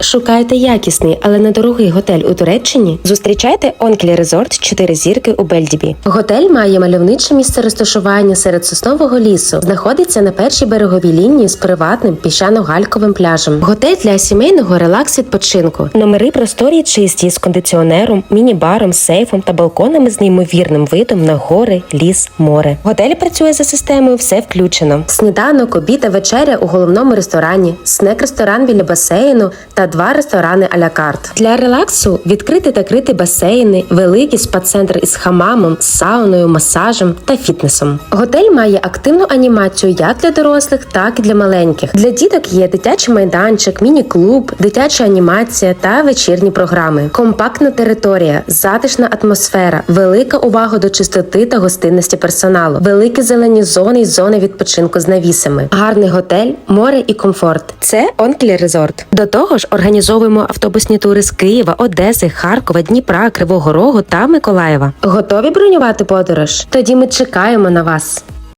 Шукаєте якісний, але недорогий готель у Туреччині? Зустрічайте Онклі Резорт 4 зірки у Бельдібі. Готель має мальовниче місце розташування серед соснового лісу. Знаходиться на першій береговій лінії з приватним піщано-гальковим пляжем. Готель для сімейного релакс відпочинку. Номери просторі чисті з кондиціонером, міні-баром, сейфом та балконами з неймовірним видом на гори, ліс, море. Готель працює за системою все включено. Сніданок, обід та вечеря у головному ресторані, снек-ресторан біля басейну та два ресторани а-ля карт. Для релаксу відкриті та крити басейни, великий спа-центр із хамамом, сауною, масажем та фітнесом. Готель має активну анімацію як для дорослих, так і для маленьких. Для діток є дитячий майданчик, міні-клуб, дитяча анімація та вечірні програми. Компактна територія, затишна атмосфера, велика увага до чистоти та гостинності персоналу, великі зелені зони і зони відпочинку з навісами, гарний готель, море і комфорт. Це Онклі Резорт. До того ж, організовуємо автобусні тури з Києва, Одеси, Харкова, Дніпра, Кривого Рогу та Миколаєва. Готові бронювати подорож? Тоді ми чекаємо на вас.